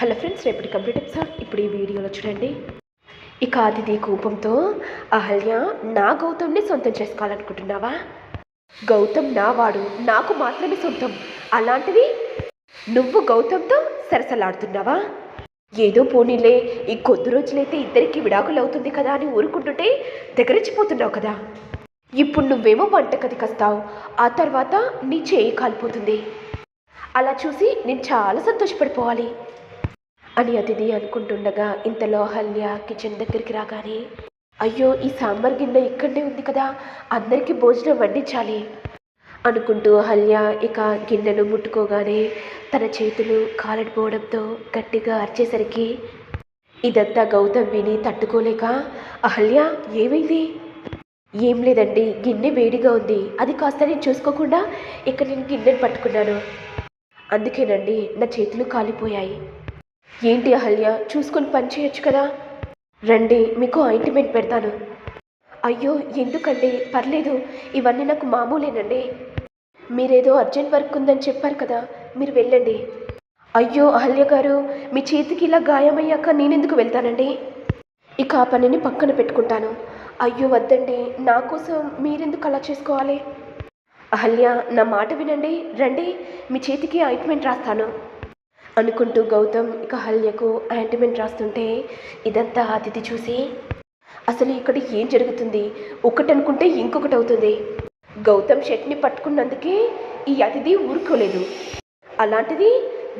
Hello friends రేపటి complete episode. ఇప్పుడు ఈ వీడియోలో చూడండి. ఇక అతిథి కోపంతో అహల్య నా గౌతమ్ని సొంతం చేసుకోవాలనుకుంటున్నావా? గౌతమ్ నా వాడు నాకు మాత్రమే సొంతం. అలాంటివి నువ్వు గౌతమ్తో సరసలాడుతున్నావా? ఏదో పోనీలే ఈ కొద్ది రోజులైతే ఇద్దరికి విడాకులు అవుతుంది కదా అని ఊరుకుంటుంటే దగ్గరించిపోతున్నావు కదా. ఇప్పుడు నువ్వేమో వంటగదికి వస్తావు ఆ తర్వాత నీ చేయి కాలిపోతుంది. అలా చూసి నేను చాలా సంతోషపడిపోవాలి. అని అతిథి అనుకుంటుండగా ఇంతలో హల్య కిచెన్ దగ్గరికి రాగానే అయ్యో ఈ సాంబార్ గిన్నె ఇక్కడే ఉంది కదా అందరికీ భోజనం వడ్డించాలి అనుకుంటూ హల్య ఇక గిన్నెను ముట్టుకోగానే తన చేతులు కాలడిపోవడంతో గట్టిగా అరిచేసరికి ఇదంతా గౌతమ్ విని తట్టుకోలేక అహల్య ఏమైంది? ఏం లేదండి గిన్నె వేడిగా ఉంది అది కాస్త నేను చూసుకోకుండా ఇక్కడ నేను గిన్నెను పట్టుకున్నాను. అందుకేనండి నా చేతులు కాలిపోయాయి. ఏంటి అహల్య? చూసుకొని పని చేయొచ్చు కదా? రండి మీకు ఆయింట్మెంట్ పెడతాను. అయ్యో ఎందుకండి? పర్లేదు ఇవన్నీ నాకు మామూలేనండి. మీరేదో అర్జెంట్ వర్క్ ఉందని చెప్పారు కదా మీరు వెళ్ళండి. అయ్యో అహల్య గారు మీ చేతికి ఇలా గాయమయ్యాక నేనెందుకు వెళ్తానండి? ఇక ఆ పనిని పక్కన పెట్టుకుంటాను. అయ్యో వద్దండి నా కోసం మీరెందుకు అలా చేసుకోవాలి? అహల్య నా మాట వినండి రండి మీ చేతికి ఆయింట్మెంట్ రాస్తాను. అనుకుంటూ గౌతమ్ ఇక హల్యకు ఆయింట్మెంట్ రాస్తుంటే ఇదంతా అతిథి చూసి అసలు ఇక్కడ ఏం జరుగుతుంది? ఒకటి అనుకుంటే ఇంకొకటి అవుతుంది. గౌతమ్ షర్ట్ని పట్టుకున్నందుకే ఈ అతిథి ఊరుకోలేదు. అలాంటిది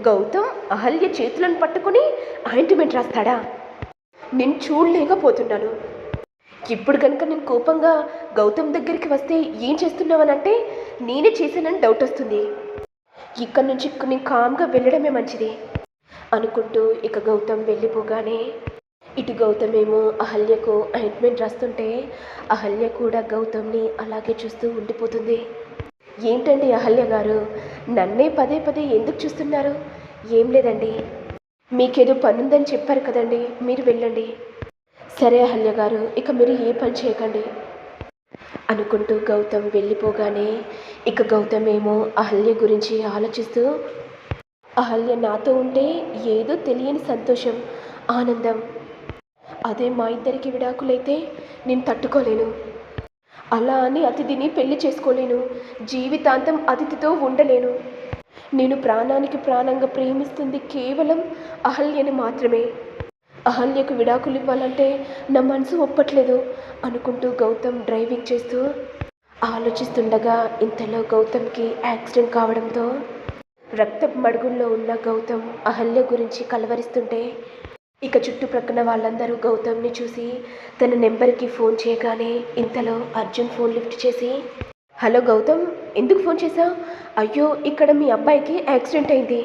గౌతమ్ అహల్య చేతులను పట్టుకుని ఆయింట్మెంట్ రాస్తాడా? నేను చూడలేకపోతున్నాను. ఇప్పుడు కనుక నేను కోపంగా గౌతమ్ దగ్గరికి వస్తే ఏం చేస్తున్నావనంటే నేనే చేశానని డౌట్ వస్తుంది. ఇక్కడి నుంచి నేను కామ్గా వెళ్ళడమే మంచిది అనుకుంటూ ఇక గౌతమ్ వెళ్ళిపోగానే ఇటు గౌతమ్ ఏమో అహల్యకు అయింట్మెంట్ రాస్తుంటే అహల్య కూడా గౌతమ్ని అలాగే చూస్తూ ఉండిపోతుంది. ఏంటండి అహల్య గారు? నన్నే పదే పదే ఎందుకు చూస్తున్నారు? ఏం లేదండి. మీకేదో పనుందని చెప్పారు కదండి మీరు వెళ్ళండి. సరే అహల్య గారు ఇక మీరు ఏ పని చేయకండి. అనుకుంటూ గౌతమ్ వెళ్ళిపోగానే ఇక గౌతమ్ ఏమో అహల్య గురించి ఆలోచిస్తూ అహల్య నాతో ఉంటే ఏదో తెలియని సంతోషం ఆనందం. అదే మా ఇద్దరికి విడాకులైతే నేను తట్టుకోలేను. అలా అని అతిథిని పెళ్ళి చేసుకోలేను. జీవితాంతం అతిథితో ఉండలేను. నేను ప్రాణానికి ప్రాణంగా ప్రేమిస్తుంది కేవలం అహల్యని మాత్రమే. అహల్యకు విడాకులు ఇవ్వాలంటే నా మనసు ఒప్పట్లేదు. అనుకుంటూ గౌతమ్ డ్రైవింగ్ చేస్తూ ఆలోచిస్తుండగా ఇంతలో గౌతమ్కి యాక్సిడెంట్ కావడంతో రక్తం మడుగుల్లో ఉన్న గౌతమ్ అహల్య గురించి కలవరిస్తుంటే ఇక చుట్టుప్రక్కన వాళ్ళందరూ గౌతమ్ని చూసి తన నెంబర్కి ఫోన్ చేయగానే ఇంతలో అర్జున్ ఫోన్ లిఫ్ట్ చేసి హలో గౌతమ్ ఎందుకు ఫోన్ చేశావు? అయ్యో ఇక్కడ మీ అబ్బాయికి యాక్సిడెంట్ అయింది.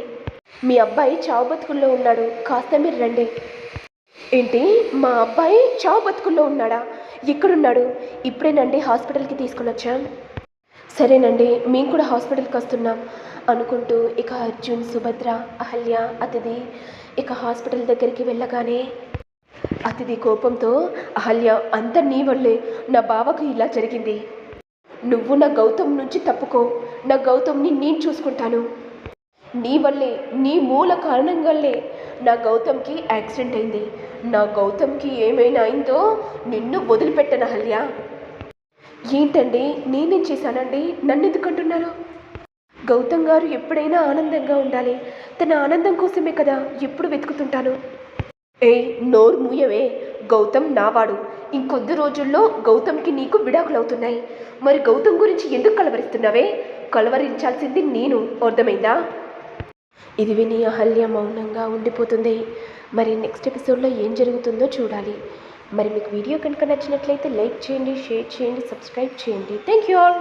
మీ అబ్బాయి చావు బతుకుల్లో ఉన్నాడు కాస్త మీరు రండి. ఏంటి? మా అబ్బాయి చావు బతుకుల్లో ఉన్నాడా? ఎక్కడున్నాడు? ఇప్పుడేనండి హాస్పిటల్కి తీసుకుని వచ్చాం. సరేనండి మేము కూడా హాస్పిటల్కి వస్తున్నాం అనుకుంటూ ఇక అర్జున్ సుభద్ర అహల్య అతిథి ఇక హాస్పిటల్ దగ్గరికి వెళ్ళగానే అతిథి కోపంతో అహల్య అంత నీ వల్లే నా బావకు ఇలా జరిగింది. నువ్వు నా గౌతమ్ నుంచి తప్పుకో. నా గౌతమ్ని నేను చూసుకుంటాను. నీ వల్లే నీ మూల కారణంగానే నా గౌతమ్కి యాక్సిడెంట్ అయింది. నా గౌతమ్కి ఏమైనా అయిందో నిన్ను వదిలిపెట్టను అహల్య ఏంటండి? నేనేం చేశానండి? నన్ను ఎందుకు అంటున్నారు గౌతమ్ గారు ఎప్పుడైనా ఆనందంగా ఉండాలి. తన ఆనందం కోసమే కదా ఎప్పుడు వెతుకుతుంటాను. ఏ నోరు మూయవే. గౌతమ్ నావాడు. ఇంకొద్ది రోజుల్లో గౌతమ్కి నీకు విడాకులు అవుతున్నాయి మరి గౌతమ్ గురించి ఎందుకు కలవరిస్తున్నావే? కలవరించాల్సింది నేను. అర్థమైందా? ఇది విని అహల్య మౌనంగా ఉండిపోతుంది. మరి నెక్స్ట్ ఎపిసోడ్లో ఏం జరుగుతుందో చూడాలి. మరి మీకు వీడియో కనుక నచ్చినట్లయితే లైక్ చేయండి షేర్ చేయండి సబ్స్క్రైబ్ చేయండి. Thank you all